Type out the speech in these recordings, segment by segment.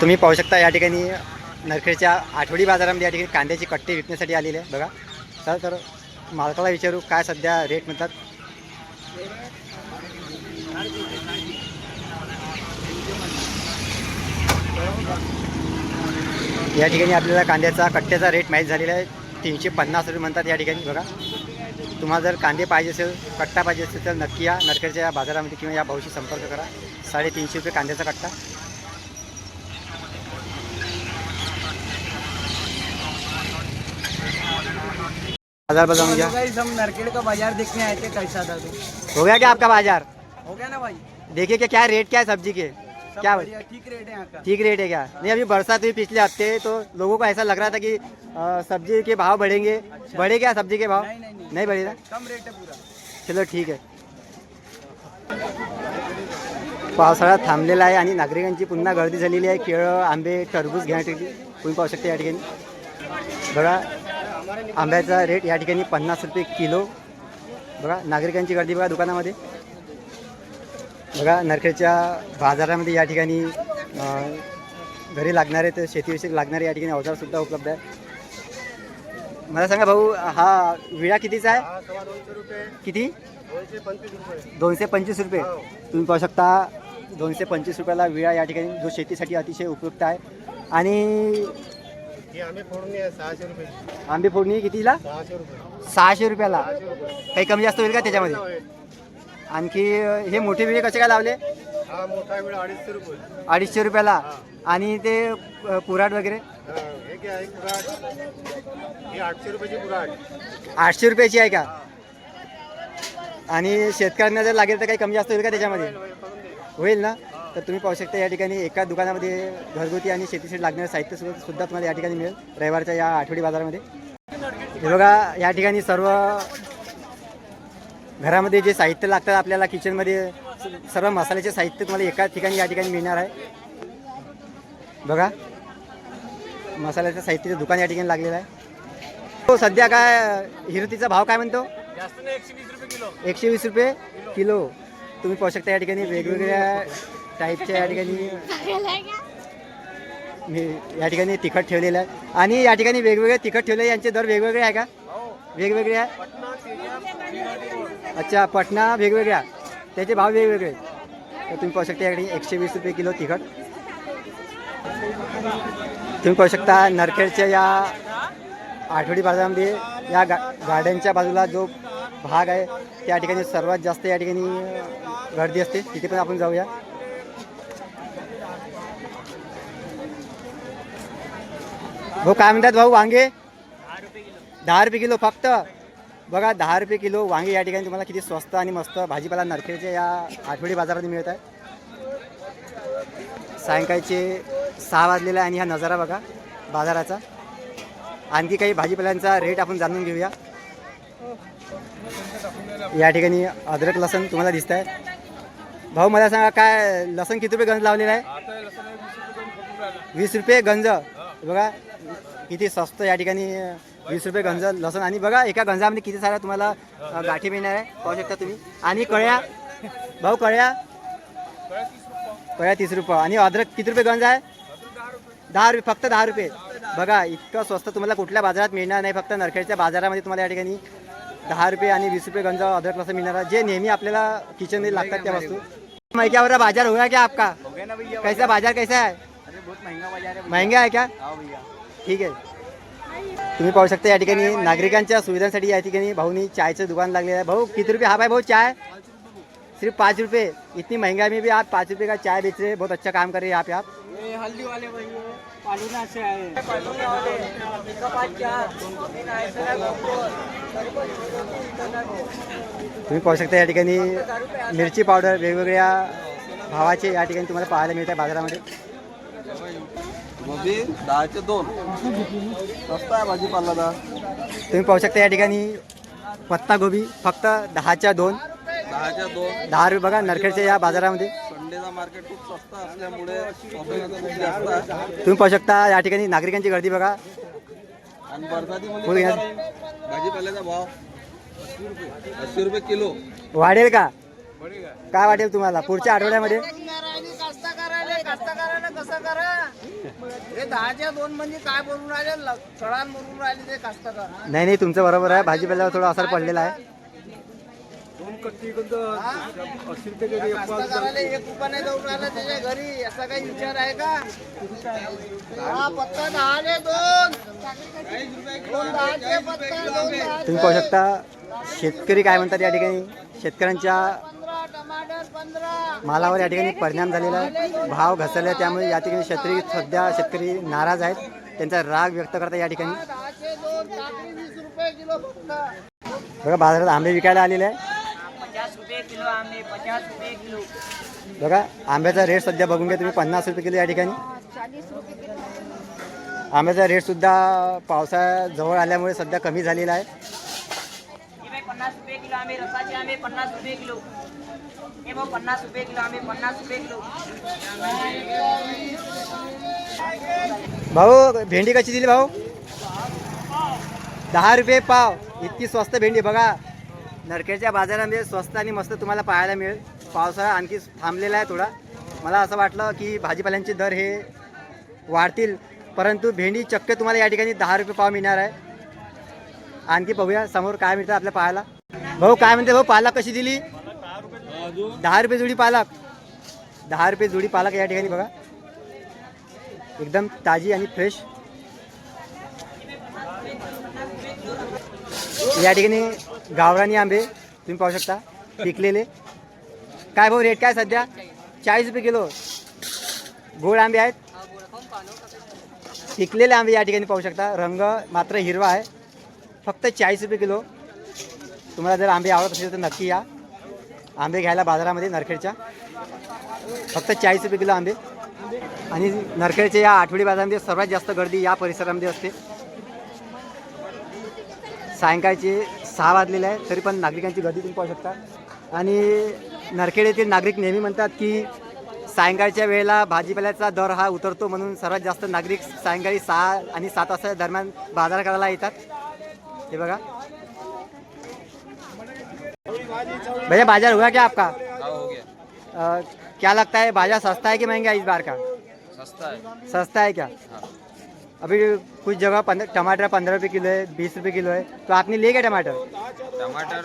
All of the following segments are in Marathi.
तुम्ही पाहू शकता या ठिकाणी नरखेडच्या आठवडी बाजारामध्ये या ठिकाणी कांद्याची कट्टे विकण्यासाठी आलेले आहे. बघा. तर तर मालकाला विचारू काय सध्या रेट म्हणतात. या ठिकाणी आपल्याला कांद्याचा कट्ट्याचा रेट माहीत झालेला आहे. तीनशे पन्नास रुपये म्हणतात या ठिकाणी. बघा. तुम्हाला जर कांदे पाहिजे असेल कट्टा पाहिजे असेल तर नक्की या नरखेडच्या बाजारामध्ये किंवा या भाऊशी संपर्क करा. साडेतीनशे रुपये कांद्याचा कट्टा. बाज़ार बजावून घ्या गाइस हम नरकेड़ का बाज़ार देखने आए थे कैसा था तो। हो गया क्या आपका बाज़ार? हो गया ना भाई। देखिए क्या क्या रेट क्या है सब्ज़ी के? क्या बढ़िया ठीक रेट है यहाँ का। ठीक रेट है क्या? नहीं अभी बरसात हुई पिछले हफ़्ते तो लोगों को ऐसा लग रहा था कि सब्ज़ी के भाव बढ़ेंगे। अच्छा। बढ़े क्या सब्ज़ी के भाव? नहीं नहीं नहीं। नहीं बढ़े ना? कम रेट है पूरा। चलो ठीक आहे पावसाळा थांबलेला आहे आणि नागरिकांची पुन्हा गर्दी झालेली आहे. केळं आंबे टरबूज घेण्यासाठी तुम्ही पाहू शकता या ठिकाणी? बघा आंब्याचा रेट या ठिकाणी पन्नास रुपये किलो. बघा नागरिकांची गर्दी बघा दुकानामध्ये. बघा नरखेडच्या बाजारामध्ये या ठिकाणी घरी लागणारे तर शेतीविषयक लागणारे या ठिकाणी अवजारसुद्धा उपलब्ध आहे मला सांगा भाऊ हा विळा कितीचा आहे? किती? दोनशे पंचवीस रुपये. तुम्ही पाहू शकता दोनशे पंचवीस रुपयाला विळा या ठिकाणी जो शेतीसाठी अतिशय उपयुक्त आहे. आणि हे आम्ही फोडून आहे सहाशे रुपये. आंबे फोडणी कितीला? सहाशे रुपये. सहाशे रुपयाला? सहाशे रुपये. काही कमी जास्त होईल का त्याच्यामध्ये? आणखी हे मोठे विळे कसे काय लावले? हा मोठा वेळ अडीचशे रुपये. अडीचशे रुपयाला? आणि ते अ, कुऱ्हाड वगैरे? हा, हे काय आहे कुराड हे आठशे रुपयाची कुराड आठशे रुपयाची आहे का? आणि शेतकऱ्यांना जर लागेल तर काही कमी जास्त होईल का त्याच्यामध्ये? होईल ना? तर तुम्ही पाहू शकता या ठिकाणी एका दुकानामध्ये घरगुती आणि शेतीसाठी लागणारं साहित्य सुद्धा सुद्धा तुम्हाला या ठिकाणी मिळेल रविवारच्या या आठवडी बाजारामध्ये. हे बघा या ठिकाणी सर्व घरामध्ये जे साहित्य लागतं आपल्याला किचनमध्ये सर्व मसाल्याचे साहित्य तुम्हाला एका ठिकाणी या ठिकाणी मिळणार आहे. बघा मसाल्याचं साहित्याचं दुकान या ठिकाणी लागलेलं आहे. हो सध्या काय हिरतीचा भाव काय म्हणतो? एकशे वीस रुपये किलो. तुम्ही पाहू शकता या ठिकाणी वेगवेगळ्या टाईपच्या या ठिकाणी मी- या ठिकाणी तिखट ठेवलेलं आहे. आणि या ठिकाणी वेगवेगळे तिखट ठेवले यांचे दर वेगवेगळे आहे का? वेगवेगळे आहे अच्छा पटना वेगवेगळ्या. त्याचे भाव वेगवेगळे. तर तुम्ही पाहू शकता या ठिकाणी एकशे वीस रुपये किलो तिखट. तुम्ही पाहू शकता नरखेडच्या या आठवडी बाजारामध्ये या गा गार्डनच्या बाजूला जो भाग आहे त्या ठिकाणी सर्वात जास्त या ठिकाणी गर्दी असते. तिथे पण आपण जाऊया. हो काय म्हणतात भाऊ वांगे? दहा रुपये किलो फक्त. बघा दहा रुपये किलो वांगे या ठिकाणी तुम्हाला किती स्वस्त आणि मस्त भाजीपाला नरखेडच्या या आठवडी बाजारामध्ये मिळत आहे. सायंकाळचे सहा वाजलेला आणि हा नजारा बघा बाजाराचा. आणखी काही भाजीपाल्यांचा रेट आपण जाणून घेऊया. या ठिकाणी अद्रक लसण तुम्हाला दिसत आहे. भाऊ मला सांगा काय लसण किती रुपये गंज लावलेला आहे? वीस रुपये गंज बघा किती स्वस्त या ठिकाणी वीस रुपये गंज लसण. आणि बघा एका गंजामध्ये किती साऱ्या तुम्हाला गाठी मिळणार आहे? पाहू शकता तुम्ही. आणि कळ्या. भाऊ कळ्या? कळ्या तीस रुपये आणि अद्रक किती रुपये गंज आहे? दहा रुपये. फक्त दहा रुपये. बघा इतकं स्वस्त तुम्हाला कुठल्या बाजारात मिळणार नाही. फक्त नरखेडच्या बाजारामध्ये तुम्हाला या ठिकाणी दहा रुपये आणि वीस रुपये गंज अद्रक लसण मिळणार आहे. जे नेहमी आपल्याला किचनमध्ये लागतात त्या वस्तू. मैं क्या हो रहा बाज़ार हुआ क्या आपका? हो गया ना भैया कैसा बाज़ार? कैसा है? अरे बहुत महँगा बाज़ार है महँगा है क्या? हाँ भैया। ठीक आहे तुम्ही पाहू शकता या ठिकाणी नागरिकांच्या सुविधांसाठी या ठिकाणी भाऊनी चायचं दुकान लागलेलं आहे. भाऊ किती रुपये हा भाई भाऊ चाय? सिर्फ़ पाँच रुपये. इतनी महँगाई में भी आप पाँच रुपये का चाय बेच रहे. हैं बहुत अच्छा काम कर रहे हैं यहाँ पे आप हल्दी वाले पालूना से आए तुम्ही पाहू शकता या ठिकाणी मिरची पावडर वेगवेगळ्या भावाचे या ठिकाणी तुम्हाला पाहायला मिळत आहे बाजारामध्ये. गोबी दहाचे दोन. स्वस्त आहे भाजीपाला दा. तुम्ही पाहू शकता या ठिकाणी पत्ता गोबी फक्त दहाच्या दोन. दहाच्या दोन. दहा रुपये बघा नरखेडच्या या बाजारामध्ये. संडेचा मार्केट खूप स्वस्त असल्यामुळे तुम्ही पाहू शकता या ठिकाणी नागरिकांची गर्दी बघा. आणि बरसातीमध्ये बोल कसा यार. राहील? भाजीपाल्याचा भाव अस्सी रुपये किलो. वाढेल का? काय वाटेल तुम्हाला? पुढच्या आठवड्यामध्ये? कास्तकाराला कसं करा हे दहाच्या दोन म्हणजे काय बोलून राहिले ल- चढान बोलून राहिले ते कास्तकार नाही नाही तुमचं बरोबर आहे. भाजीपाल्यावर थोडा असर पडलेला आहे. कास्तकाराला एक रुपयाने जाऊन राहिला त्याच्या घरी. असा काही विचार आहे का? हा पत्ता दोन. दोन दहाचे पत्ता दोन दहाचे तुम्ही पाहू शकता शेतकरी काय म्हणतात या ठिकाणी? शेतकऱ्यांच्या पंधरा टमाटर पंधरा. मालावर या ठिकाणी परिणाम झालेला आहे. भाव घसरले आहे, त्यामुळे या ठिकाणी शेतकरी सध्या शेतकरी नाराज आहेत. त्यांचा राग व्यक्त करतात या ठिकाणी. दहाचे दोन काकडी वीस रुपये किलो फक्त. बघा बाजारात आंबे विकायला आलेले आहे. पचास रुपये किलो. बघा आंब्याचा रेट सध्या बघून घ्या तुम्ही पन्नास रुपये किलो या ठिकाणी. आंब्याचा रेट सुद्धा पावसाळ्या जवळ आल्यामुळे सध्या कमी झालेला आहे. बाई पन्नास रुपये किलो आंबे रसाचे आंबे पन्नास रुपये किलो. हे भाऊ पन्नास रुपये किलो आंबे पन्नास रुपये किलो. भाऊ भेंडी कशी दिली भाऊ? दहा रुपये पाव. इतकी स्वस्त भेंडी बघा. नरखेडच्या बाजारामध्ये म्हणजे स्वस्त आणि मस्त तुम्हाला पाहायला मिळेल. पावसाळा आणखी थांबलेला आहे थोडा. मला असं वाटलं की भाजीपाल्यांचे दर हे वाढतील परंतु भेंडी चक्क तुम्हाला या ठिकाणी दहा रुपये पाव मिळणार आहे. आणखी बघूया समोर काय मिळतं आपल्या पाहायला. भाऊ काय म्हणते भाऊ पालक कशी दिली? दहा रुपये जुडी पालक. दहा रुपये जुडी पालक या ठिकाणी बघा. एकदम ताजी आणि फ्रेश. या ठिकाणी गावरानी आंबे तुम्ही पाहू शकता पिकलेले. काय भाऊ रेट काय सध्या? चाळीस रुपये किलो. गोड आंबे आहेत. पिकलेले आंबे या ठिकाणी पाहू शकता. रंग मात्र हिरवा आहे. फक्त चाळीस रुपये किलो. तुम्हाला जर आंबे आवडत असेल तर नक्की या. आंबे घ्यायला बाजारामध्ये नरखेडच्या. फक्त चाळीस रुपये किलो आंबे. आणि नरखेडच्या या आठवडी बाजारामध्ये सर्वात जास्त गर्दी या परिसरामध्ये असते. सायंकाळचे सहा वाजलेले आहे तरी पण नागरिकांची गर्दी तुम्ही पाहू शकता. आणि नरखेड येथील नागरिक नेहमी म्हणतात की सायंकाळच्या वेळेला भाजीपाल्याचा दर हा उतरतो म्हणून सर्वात जास्त नागरिक सायंकाळी सहा आणि सात वाजता दरम्यान बाजार करायला येतात. हे बघा. भैया बाजार हुआ क्या आपका? हो गया। अ, क्या लगता है बाजार सस्ता है कि महंगा है इस बार का? सस्ता है। सस्ता है क्या? अभी कुछ जगह टमाटर पंद्रह रुपये किलो है बीस रुपये किलो है तो आपने लिए क्या टमाटर? टमाटर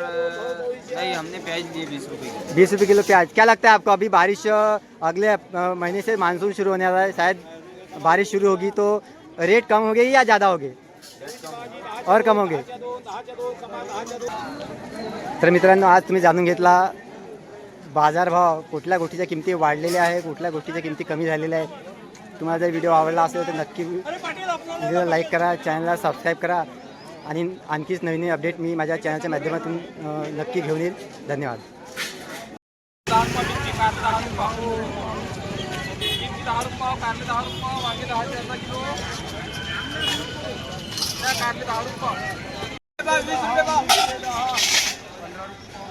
नहीं हमने प्याज लिए बीस रुपए बीस रुपये किलो प्याज। क्या लगता है आपको अभी बारिश अगले महीने से मानसून शुरू होने वाला है शायद बारिश शुरू होगी तो रेट कम होंगे या ज़्यादा होंगे? और कम होंगे? तर मित्रांनो आज तुम्ही जाणून घेतला बाजारभाव कुठल्या गोष्टीच्या किमती वाढलेल्या आहे कुठल्या गोष्टीच्या किमती कमी झालेल्या आहे तुम्हाला जर व्हिडिओ आवडला असेल तर नक्की व्हिडिओला लाईक करा चॅनलला सबस्क्राईब करा. आणि आणखीच नवीन नवीन अपडेट मी माझ्या चॅनलच्या माध्यमातून नक्की घेऊन येईल. धन्यवाद.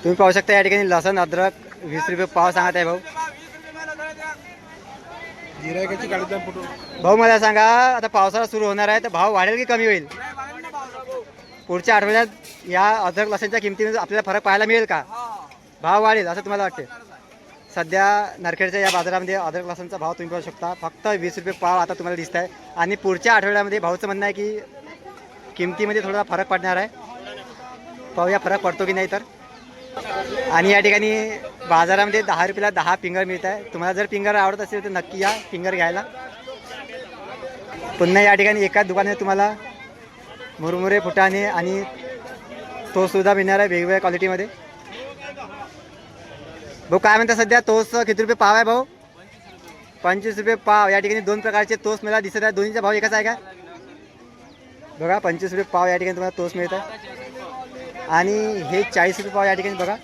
तुम्ही पाहू शकता या ठिकाणी लसण अद्रक वीस रुपये पाव सांगत आहे भाऊ. गिरायकाची गाडी भाऊ मला सांगा आता पावसाळा सुरू होणार आहे तर भाव वाढेल की कमी होईल? पुढच्या आठवड्यात या अद्रक लसणच्या किमतीमध्ये आपल्याला फरक पाहायला मिळेल का? भाव वाढेल असं तुम्हाला वाटते? सध्या नरखेडच्या या बाजारामध्ये अद्रक लसणचा भाव तुम्ही पाहू शकता. फक्त वीस रुपये पाव आता तुम्हाला दिसत आहे आणि पुढच्या आठवड्यामध्ये भाऊचं म्हणणं आहे की किमतीमध्ये थोडा फरक पडणार आहे. पाहूया फरक पडतो की नाही तर. आणि या ठिकाणी बाजारामध्ये दहा रुपयाला दहा फिंगर मिळत आहे तुम्हाला जर फिंगर आवडत असेल तर नक्की या फिंगर घ्यायला. पुन्हा या ठिकाणी एकाच दुकानात तुम्हाला मुरमुरे फुटाणे आणि तोस सुद्धा मिळणार आहे वेगवेगळ्या क्वालिटीमध्ये भाऊ काय म्हणता सध्या? तोस किती रुपये पाव आहे भाऊ? पंचवीस रुपये पाव. या ठिकाणी दोन प्रकारचे तोस मला दिसत आहे दोन्हीचा भाव एकाच आहे का? बघा पंचवीस रुपये पाव या ठिकाणी तुम्हाला तोस मिळत आहे. आणि हे चाळीस रुपये पाव या ठिकाणी बघा.